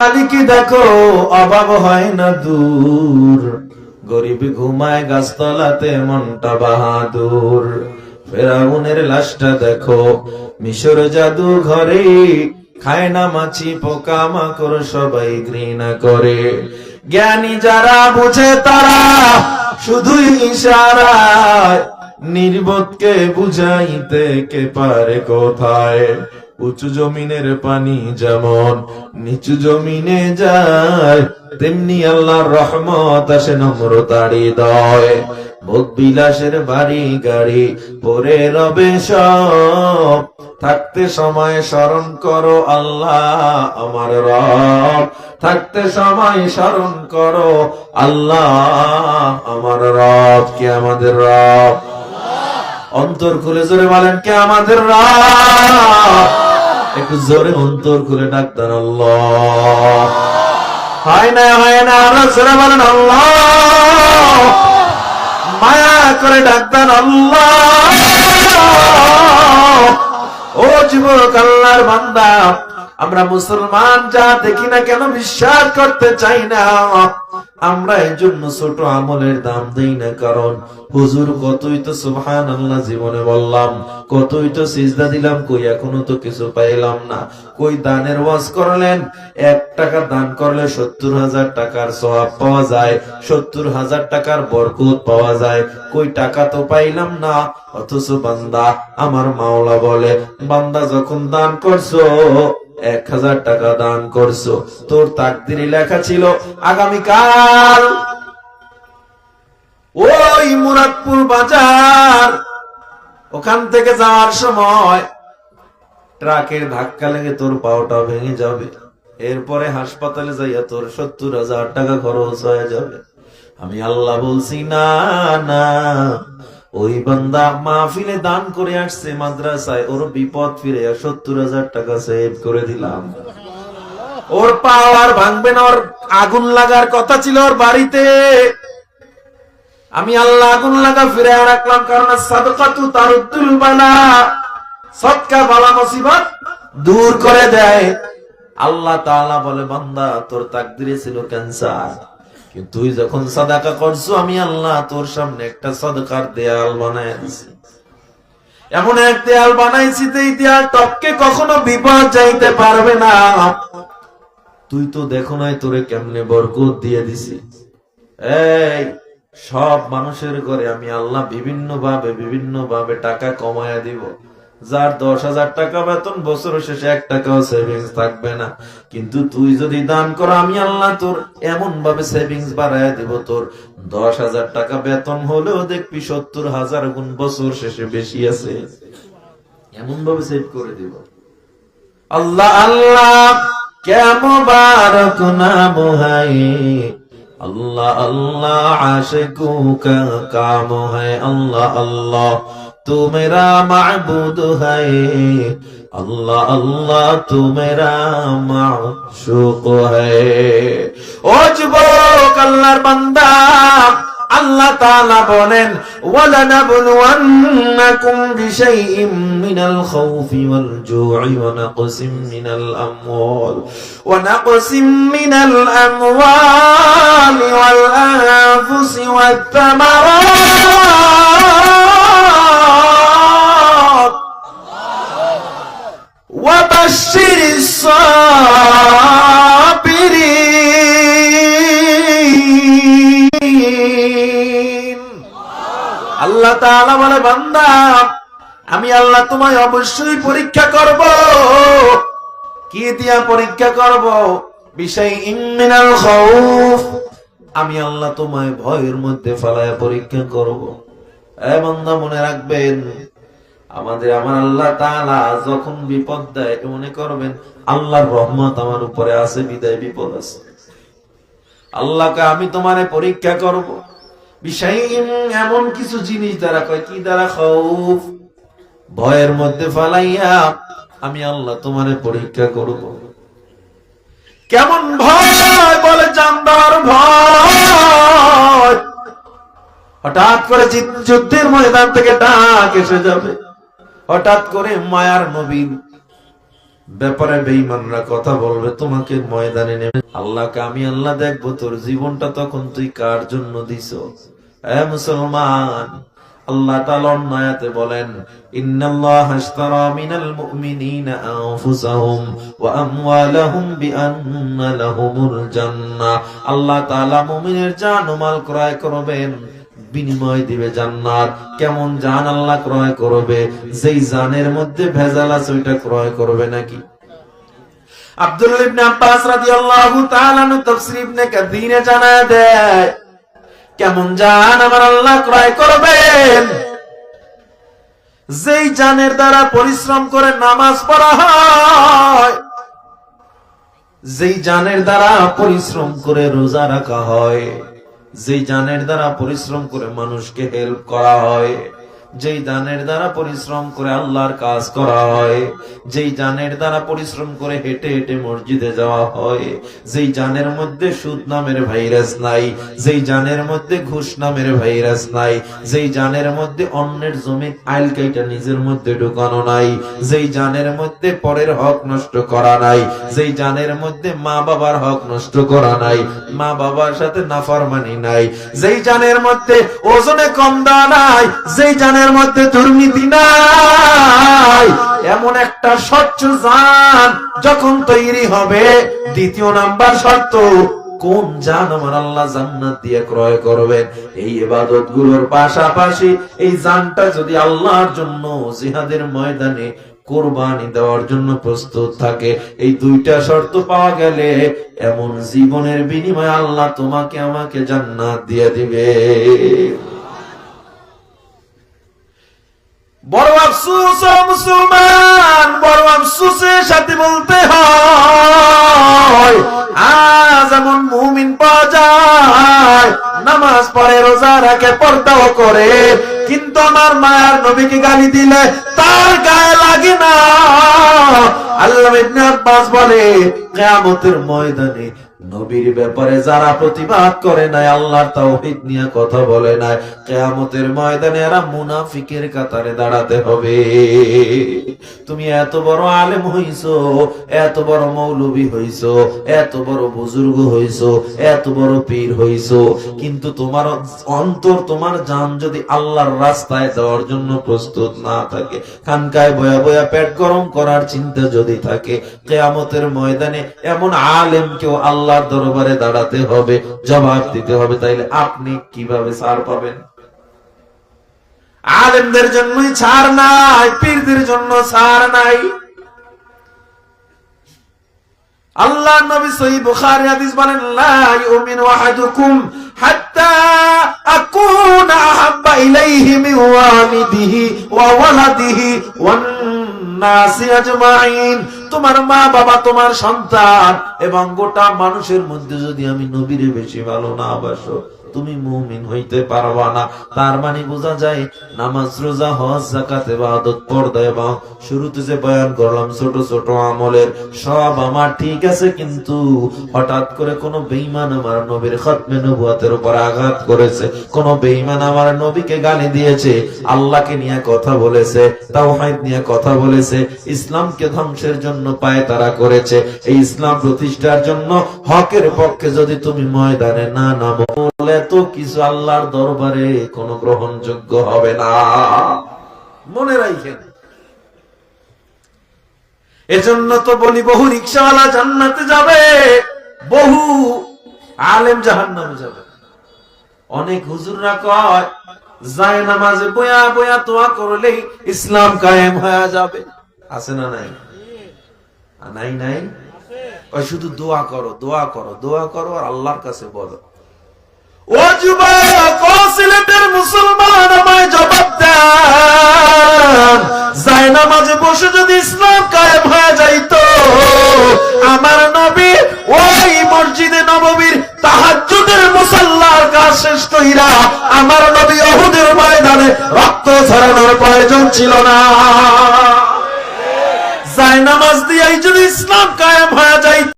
মালিকি দেখো অভাব হয় না দূর। গরিব ঘুমায় গাছতলাতে, মনটা বাহাদুর। ফেরাউনের লাশটা দেখো, মিশর জাদু ঘরে। খায় না মাছি, পোকা মাকড় সবাই ঘৃণা করে। জ্ঞানী যারা বুঝে তারা শুধুই ইশারায় নির্বোধকে বুঝাইতে কে পারে কোথায়? উঁচু জমিনের পানি যেমন নিচু জমিনে যায়, তেমনি আল্লাহর রহমত আসে নম্রতার হৃদয়। ভোগ বিলাসের বাড়ি গাড়ি, পরে রবে সব। থাকতে সময় স্মরণ করো আল্লাহ আমার রব। থাকতে সময় স্মরণ করো আল্লাহ আমার রব, কে আমাদের রব? অন্তর খুলে জোরে বলেন, কে আমাদের রব? একটু জোরে অন্তর খুলে ডাক্তার আল্লাহ। হয় না হয় না আমরা জোরে বলেন, আল্লাহ। মায়া করে ডাক্তার আল্লাহ। ও যুবক, আল্লাহর বান্দা। আমরা মুসলমান যা দেখি না কেন বিশ্বাস করতে চাই না। আমরা এই জন্য ছোট আমলের দাম দেই না, কারণ হুজুর, কতই তো সুবহান আল্লাহ জীবনে বললাম, কতই তো সিজদা দিলাম, কই এখনও তো কিছু পাইলাম না। কই দানের ওয়াজ করলেন? এক টাকা দান করলে সত্তর হাজার টাকার সওয়াব পাওয়া যায়, সত্তর হাজার টাকার বরকত পাওয়া যায়। কই টাকা তো পাইলাম না, অথচ বান্দা আমার মাওলা বলে, বান্দা যখন দান করছ এক হাজার টাকা দান করছ। তোর তাকদিরে লেখা ছিল, আগামীকাল ওই মুরাদপুর বাজার ওখান থেকে যাওয়ার সময় ট্রাকের ধাক্কা লেগে তোর পাওটা ভেঙে যাবে। এরপরে হাসপাতালে যাইয়া তোর সত্তর হাজার টাকা খরচ হয়ে যাবে। আমি আল্লাহ বলছি, না না। ওই বান্দা মাহফিলে দান করে আসছে মাদ্রাসায়, ওর বিপদ ফিরে সত্তর হাজার টাকা সেভ করে দিলাম। ওর পাওয়ার ভাঙবে না, ওর আগুন লাগার কথা ছিল ওর বাড়িতে। আমি আল্লাহ আগুন লাগা ফিরে রাখলাম, কারণ বালা। সৎকা বালা মুসিবত দূর করে দেয়। আল্লাহ তাআলা বলে, বান্দা, তোর তাকদিরে ছিল ক্যান্সার তুই যখন সাদাকা করছ, আমি আল্লাহ তোর সামনে একটা সদকার দেয়াল বানায় দিছি। এমন এক দেয়াল বানাইছি এই দেয়াল টপকে কখনো বিপদ যাইতে পারবে না। তুই তো দেখো নাই তোরে কেমনে বরকত দিয়ে দিছি। এই, সব মানুষের ঘরে আমি আল্লাহ বিভিন্ন ভাবে বিভিন্ন ভাবে টাকা কমায়া দিব। যার দশ হাজার টাকা বেতন, বছর শেষে এক টাকাও সেভিংস থাকবে না। কিন্তু তুই যদি দান করো, আমি আল্লাহ তোর এমন ভাবে সেভিংস বাড়াই দেব, তোর দশ হাজার টাকা বেতন হলেও দেখবি সত্তর হাজার গুণ বছর শেষে বেশি আছে। এমন ভাবে সেভ করে দিব। আল্লাহ আল্লাহ কেম বার আল্লাহ আল্লাহ আশে আশেকুকা কাম হ্যাঁ আল্লাহ আল্লাহ तू मेरा माबूद है अल्लाह अल्लाह तू मेरा माशूक है ओ যুবক আল্লাহর বান্দা আল্লাহ তাআলা বলেন ওয়ালানাবলুওয়ান্নাকুম বিশাইইম মিনাল খাউফি ওয়াল জু'i ওয়া নাকসিম মিনাল আমওয়াল ওয়া নাকসিম মিনাল আমওয়ালি ওয়াল আনফুসি ওয়াত তামারাত وبشر الصابرين আল্লাহ তাআলা বলে বান্দা আমি আল্লাহ তোমায় অবশ্যই পরীক্ষা করব কি দিয়া পরীক্ষা করব বিষয় ইমিনাল খাউফ আমি আল্লাহ তোমায় ভয়ের মধ্যে ফেলায় পরীক্ষা করব এ বান্দা মনে রাখবেন আমাদের আমার আল্লাহ যখন বিপদ দেয় মনে করবেন, আল্লাহর রহমত আমার উপরে আছে, বিদায় বিপদ আছে। আল্লাহকে আমি তোমারে পরীক্ষা করব। বিষয় এমন কিছু জিনিস দ্বারা কয়, কি দ্বারা খৌফ? ভয়ের মধ্যে ফালাইয়া আমি আল্লাহ তোমারে পরীক্ষা করব। কেমন ভয়? বলে, জানবার ভয়। হঠাৎ করে যুদ্ধ- যুদ্ধের ময়দান থেকে ডাক এসে যাবে। হঠাৎ করে মায়ার নবীন ব্যাপারে বেঈমানরা কথা বলবে, তোমাকে ময়দানে নেমে আল্লাহকে আমি আল্লাহ দেখব, তোর জীবনটা তখন তুই কার জন্য দিস মুসলমান আল্লাহ অন্য বলেন আল্লাহ মুমিনের জান মাল ক্রয় করবেন। বিনিময় দিবে জান্নাত। কেমন জান আল্লাহ ক্রয় করবে? যেই জানের মধ্যে ভেজাল আছে, ওইটা ক্রয় করবে নাকি? ইবনে আব্বাস রাদিয়াল্লাহু তাআলা নু তাফসীর ইবনে জানায় দেয়, কেমন জান আমার আল্লাহ ক্রয় করবেন? যেই জানের দ্বারা পরিশ্রম করে নামাজ পড়া হয়, যেই জানের দ্বারা পরিশ্রম করে রোজা রাখা হয়। যেই জানের দ্বারা পরিশ্রম করে মানুষকে হেল্প করা হয়। যেই দানের দ্বারা পরিশ্রম করে আল্লাহর কাজ করা হয়, যেই জানের দ্বারা পরিশ্রম করে হেঁটে হেঁটে মসজিদে যাওয়া হয়, যেই জানের মধ্যে সুদ নামের ভাইরাস নাই, যেই জানের মধ্যে ঘুষ নামের ভাইরাস নাই, যেই জানের মধ্যে অন্যের জমি আইল কাইটা নিজের মধ্যে ঢুকানো নাই, যেই জানের মধ্যে পরের হক নষ্ট করা নাই, যেই জানের মধ্যে মা বাবার হক নষ্ট করা নাই, মা বাবার সাথে নাফরমানি নাই, যেই জানের মধ্যে ওজনে কম দেওয়া নাই, যেই জানের মধ্যে দুর্নীতি নাই। এমন একটা স্বচ্ছ জান যখন তৈরি হবে, দ্বিতীয় নাম্বার শর্ত, কোন জান আমার আল্লাহ জান্নাত দিয়ে ক্রয় করবেন? এই ইবাদতগুলোর পাশাপাশি এই জানটা যদি আল্লাহর জন্য জিহাদের ময়দানে কোরবানি দেওয়ার জন্য প্রস্তুত থাকে, এই দুইটা শর্ত পাওয়া গেলে এমন জীবনের বিনিময়ে আল্লাহ তোমাকে আমাকে জান্নাত দিয়ে দিবে। বড় আফসুস মুসলমান, বড় আফসুসের সাথে বলতে হয়, আজ এমন মুমিন পাওয়া যায়, নামাজ পড়ে, রোজা রাখে, পর্দাও করে, কিন্তু আমার মায়ের নবীকে গালি দিলে তার গায়ে লাগে না। আল্লাহ বলে, কিয়ামতের ময়দানে নবীর ব্যাপারে যারা প্রতিবাদ করে নাই, আল্লাহর তাওহীদ নিয়ে কথা বলে নাই, কিয়ামতের ময়দানে এরা মুনাফিকের কাতারে দাঁড়াতে হবে। তুমি এত বড় আলেম হইছো, এত বড় মৌলবী হইছো, এত বড় বুজুর্গ হইছো, এত বড় পীর হইছো, কিন্তু তোমার অন্তর, তোমার জান যদি আল্লাহর রাস্তায় যাওয়ার জন্য প্রস্তুত না থাকে, খানকায় বয়া বয়া পেট গরম করার চিন্তা যদি থাকে, কেয়ামতের ময়দানে এমন আলেম কেউ আল্লাহর দরবারে দাঁড়াতে হবে জবাব দিতে হবে, তাইলে আপনি কীভাবে ছাড় পাবেন? আলেমদের জন্যই ছাড় নাই, পীরদের জন্য ছাড় নাই। আল্লাহ নবী সহি বুখারী হাদিস বলেন, লা ইউমিনু আহাদুকুম হাত্তা আকুনা আহাব্বা ইলাইহি মিন ওয়ালিদিহি ওয়া ওয়ালাদিহি ওয়ান তোমার মা বাবা তোমার সন্তান, এবং গোটা মানুষের মধ্যে যদি আমি নবীরে বেশি ভালো না বাসো তুমি মুমিন হইতে পারবা না। তার মানে বোঝা যায়, নামাজ, রোজা, হজ জাকাত ইবাদত, পর্দা এবং শুরুতে যে বয়ান করলাম, ছোট ছোট আমলের সব আমার ঠিক আছে, কিন্তু হঠাৎ করে কোন বেঈমান আমার নবীর খতমে নবুয়াতের উপর আঘাত করেছে। কোন বেঈমান আমার নবীকে গালি দিয়েছে, আল্লাহকে নিয়ে কথা বলেছে, তাওহীদ নিয়ে কথা বলেছে, ইসলামকে ধ্বংসের জন্য পায় তারা করেছে। এই ইসলাম প্রতিষ্ঠার জন্য হকের পক্ষে যদি তুমি ময়দানে না নামো বলে তো কিছু আল্লাহর দরবারে কোনো গ্রহণযোগ্য হবে না। মনে রাখেন এজন্য তো বলি, বহু রিক্সাওয়ালা জান্নাতে যাবে, বহু আলেম জাহান্নামে যাবে। অনেক হুজুররা কয়, যায় নামাজে বয়া বয়া তোয়া করলেই ইসলাম কায়েম হয়ে যাবে। আছে না নাই? নাই নাই? শুধু দোয়া করো দোয়া করো দোয়া করো আর আল্লাহর কাছে বলো। আমার নবী মসজিদে নববীর তাহাজ্জুদের মুসাল্লার কাজ শেষ আমার নবী অহুদের ময়দানে রক্ত ঝরানোর প্রয়োজন ছিল না। যায় নামাজ দিয়াই যদি ইসলাম কায়েম হয়ে